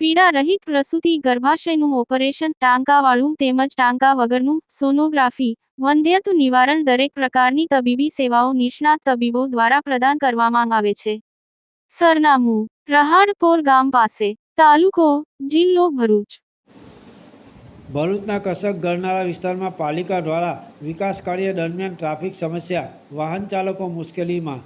પીડા રહિત પ્રસૂતિ ગર્ભાશયનું ઓપરેશન ટાંકાવાળું તેમજ ટાંકા વગરનું સોનોગ્રાફી વંધ્યત્વ નિવારણ દરેક પ્રકારની તબીબી સેવાઓ નિષ્ણાત તબીબો દ્વારા પ્રદાન કરવામાં આવે છે. સરનામું, રહાડપોર ગામ પાસે, તાલુકો, જિલ્લો ભરૂચ. ભરૂચના કસક ગરનાળા વિસ્તારમાં પાલિકા દ્વારા વિકાસ કાર્ય દરમિયાન ટ્રાફિક સમસ્યા, વાહન ચાલકો મુશ્કેલીમાં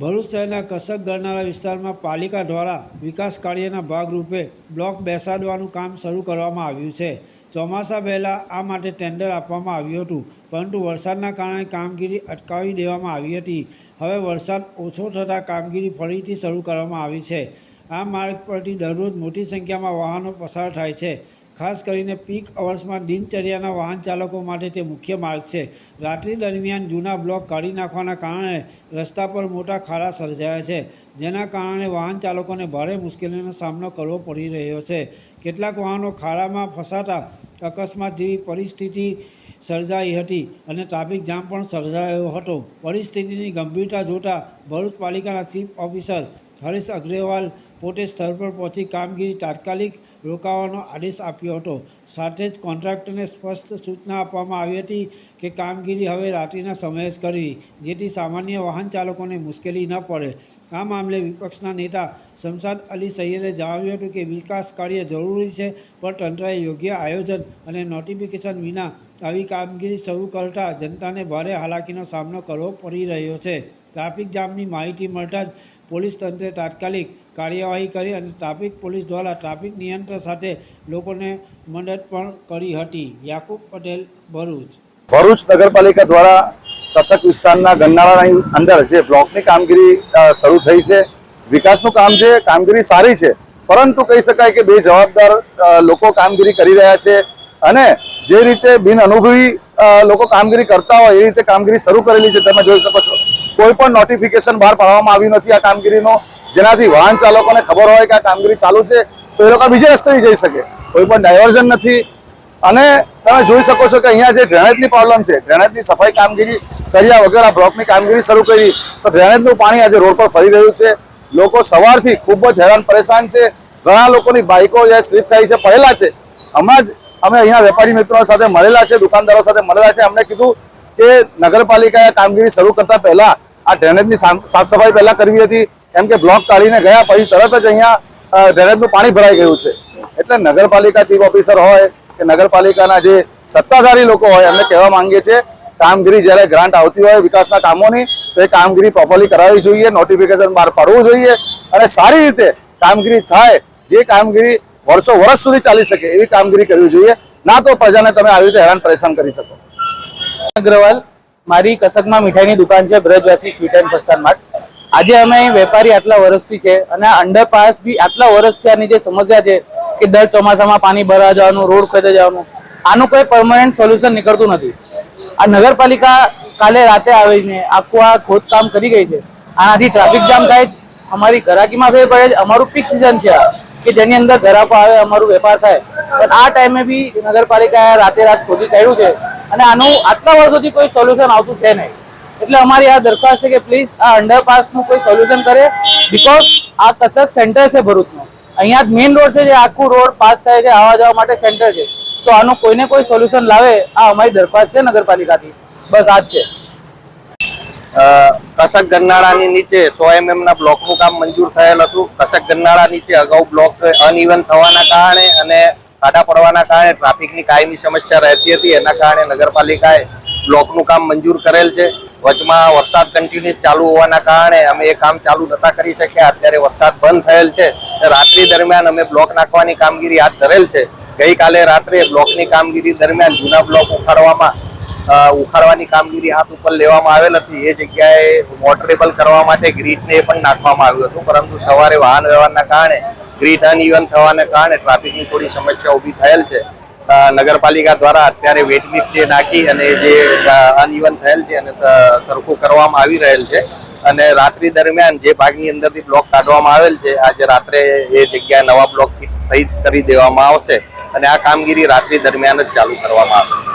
ભરૂચ શહેરના કસક ગરનાળા વિસ્તારમાં પાલિકા દ્વારા વિકાસ કાર્યના ભાગરૂપે બ્લોક બેસાડવાનું કામ શરૂ કરવામાં આવ્યું છે. ચોમાસા પહેલાં આ માટે ટેન્ડર આપવામાં આવ્યું હતું, પરંતુ વરસાદના કારણે કામગીરી અટકાવી દેવામાં આવી હતી. હવે વરસાદ ઓછો થતાં કામગીરી ફરીથી શરૂ કરવામાં આવી છે. આ માર્ગ પરથી દરરોજ મોટી સંખ્યામાં વાહનો પસાર થાય છે. ખાસ કરીને પીક અવર્સમાં દિનચર્યાના વાહન ચાલકો માટે તે મુખ્ય માર્ગ છે. રાત્રિ દરમિયાન જૂના બ્લોક કાઢી નાખવાના કારણે રસ્તા પર મોટા ખાડા સર્જાયા છે, જેના કારણે વાહન ચાલકોને ભારે મુશ્કેલીનો સામનો કરવો પડી રહ્યો છે. કેટલાક વાહનો ખાડામાં ફસાતા અકસ્માત જેવી પરિસ્થિતિ સર્જાઈ હતી અને ટ્રાફિક જામ પણ સર્જાયો હતો. પરિસ્થિતિની ગંભીરતા જોતા ભરૂચ પાલિકાના ચીફ ઓફિસર હરીશ અગ્રવાલ પોતે સ્થળ પર પહોંચી કામગીરી તાત્કાલિક રોકાવાનો આદેશ આપ્યો હતો. સાથે જ કોન્ટ્રાક્ટરને સ્પષ્ટ સૂચના આપવામાં આવી હતી કે કામગીરી હવે રાત્રિના સમયે જ કરવી, જેથી સામાન્ય વાહન ચાલકોને મુશ્કેલી ન પડે. આ મામલે વિપક્ષના નેતા શમશાદ અલી સૈયદે જણાવ્યું હતું કે વિકાસ કાર્ય જરૂરી છે, પણ તંત્રએ યોગ્ય આયોજન અને નોટિફિકેશન વિના આવી કામગીરી શરૂ કરતા જનતાને ભારે હાલાકીનો સામનો કરવો પડી રહ્યો છે. ટ્રાફિક જામની માહિતી મળતા જ પોલીસ તંત્રે તાત્કાલિક કાર્યવાહી કરી અને ટ્રાફિક પોલીસ દ્વારા ટ્રાફિક નિયંત્રણ સાથે લોકોને મદદ પણ કરી હતી. યાકુબ પટેલ, ભરૂચ. ભરૂચ નગરપાલિકા દ્વારા કસક વિસ્તારના ગન્નાળાની અંદર જે બ્લોકની કામગીરી શરૂ થઈ છે. વિકાસનું કામ છે, કામગીરી સારી છે, પરંતુ કહી શકાય કે બે જવાબદાર લોકો કામગીરી કરી રહ્યા છે અને જે રીતે બિન અનુભવી લોકો કામગીરી કરતા હોય એ રીતે કામગીરી શરૂ કરેલી છે, તમે જોઈ શકો છો. કોઈ પણ નોટિફિકેશન બહાર પાડવામાં આવ્યું નથી આ કામગીરીનો. જેનાથી વાહન ચાલકોને ખબર હોય કે આ કામગીરી ચાલુ છે, તો એ લોકો બીજે રસ્તે જઈ શકે. કોઈ પણ ડાયવર્ઝન નથી. અને તમે જોઈ શકો છો કે અહીંયા જે ડ્રેનેજની પ્રોબ્લેમ છે ડ્રેનેજની સફાઈ કામગીરી કર્યા વગર આ બ્લોકની કામગીરી શરૂ કરી. તો ડ્રેનેજનું પાણી આજે રોડ પર ફરી રહ્યું છે. લોકો સવારથી ખૂબ જ હેરાન પરેશાન છે. ઘણા લોકોની બાઇકો જે સ્લીપ થઈ છે પહેલાં છે. હમણાં જ અમે અહીંયા વેપારી મિત્રો સાથે મળેલા છે, દુકાનદારો સાથે મળેલા છે. અમને કીધું કે નગરપાલિકાએ કામગીરી શરૂ કરતા પહેલા આ ડ્રેનેજની સાફ સફાઈ પહેલા કરવી હતી, કેમ કે બ્લોક કાઢીને ગયા પછી તરત જ અહીંયા ડ્રેનેજનું પાણી ભરાઈ ગયું છે. એટલે નગરપાલિકા ચીફ ઓફિસર હોય કે નગરપાલિકાના જે સત્તાધારી લોકો હોય, એમને કહેવા માંગીએ છીએ, કામગીરી જ્યારે ગ્રાન્ટ આવતી હોય વિકાસના કામોની, તો એ કામગીરી પ્રોપરલી કરાવવી જોઈએ નોટિફિકેશન બહાર પાડવું જોઈએ અને સારી રીતે કામગીરી થાય, જે કામગીરી વર્ષો વર્ષ સુધી ચાલી શકે એવી કામગીરી કરવી જોઈએ. ના તો પ્રજાને તમે આવી રીતે હેરાન પરેશાન કરી શકો. અગ્રવાલ મારી કસકમાં મીઠાઈની દુકાન છે Brajwasi sweet and Farsan mart. આજે અમે વેપારી આટલા વર્ષથી છે અને આ અંડરપાસ બી આટલા વર્ષથી આની જે સમસ્યા છે કે દર ચોમાસામાં પાણી ભરવા જવાનું, રોડ ખોદે જવાનું, આનું કોઈ પરમનન્ટ સોલ્યુશન નીકળતું નથી. આ નગરપાલિકા કાલે રાતે આવીને આખું આ ખોદકામ કરી ગઈ છે. આનાથી ટ્રાફિક જામ થાય છે અમારી ઘરાકીમાં ફેર પડે છે અમારું પીક સિઝન છે કે જેની અંદર ઘરાકો આવે, અમારું વેપાર થાય. પણ આ ટાઈમે બી નગરપાલિકાએ રાતે રાત ખોદી કાઢ્યું છે. અને આનું આટલા વર્ષોથી કોઈ સોલ્યુશન આવતું છે નહીં. એટલે અમારી આ દરખાસ્ત છે કે પ્લીઝ આ અંડરપાસનું કોઈ સોલ્યુશન કરે બીકોઝ આ કસક સેન્ટર છે ભરૂચનું. અહીંયા જ મેઇન રોડ છે જે આખું રોડ પાસ થાય છે, આવવા જવા માટે સેન્ટર છે. તો આનું કોઈને કોઈ સોલ્યુશન લાવે, આ અમારી દરખાસ્ત છે નગરપાલિકાથી. બસ આ જ છે. કસક ગરનાળાની નીચે સો એમએમના બ્લોકનું કામ મંજૂર થયેલ હતું. કસક ગરનાળા નીચે અગાઉ બ્લોક અનઇવન થવાના કારણે અને ખાડા પડવાના કારણે ટ્રાફિકની કાયમી સમસ્યા રહેતી હતી. એના કારણે નગરપાલિકાએ બ્લોકનું કામ મંજૂર કરેલ છે. વચમાં વરસાદ કન્ટિન્યુઅસ ચાલુ હોવાના કારણે અમે એ કામ ચાલુ નતા કરી શક્યા. અત્યારે વરસાદ બંધ થયેલ છે. રાત્રિ દરમિયાન અમે બ્લોક નાખવાની કામગીરી હાથ ધરેલ છે. ગઈકાલે રાત્રે બ્લોકની કામગીરી દરમિયાન જૂના બ્લોક ઉખાડવામાં ઉખાડવાની કામગીરી હાથ ઉપર લેવામાં આવેલ હતી. એ જગ્યાએ વોટરેબલ કરવા માટે ગ્રીટને એ પણ નાખવામાં આવ્યું હતું. પરંતુ સવારે વાહન વ્યવહારના કારણે ગ્રીટ અનઇવન થવાને કારણે ટ્રાફિકની થોડી સમસ્યા ઊભી થયેલ છે. નગરપાલિકા દ્વારા અત્યારે વેટ જે નાખી અને જે અનઇવન થયેલ છે અને સરખું કરવામાં આવી રહેલ છે. અને રાત્રિ દરમિયાન જે ભાગની અંદરથી બ્લોક કાઢવામાં આવેલ છે, આજે રાત્રે એ જગ્યાએ નવા બ્લોક કરી દેવામાં આવશે અને આ કામગીરી રાત્રિ દરમિયાન જ ચાલુ કરવામાં આવે છે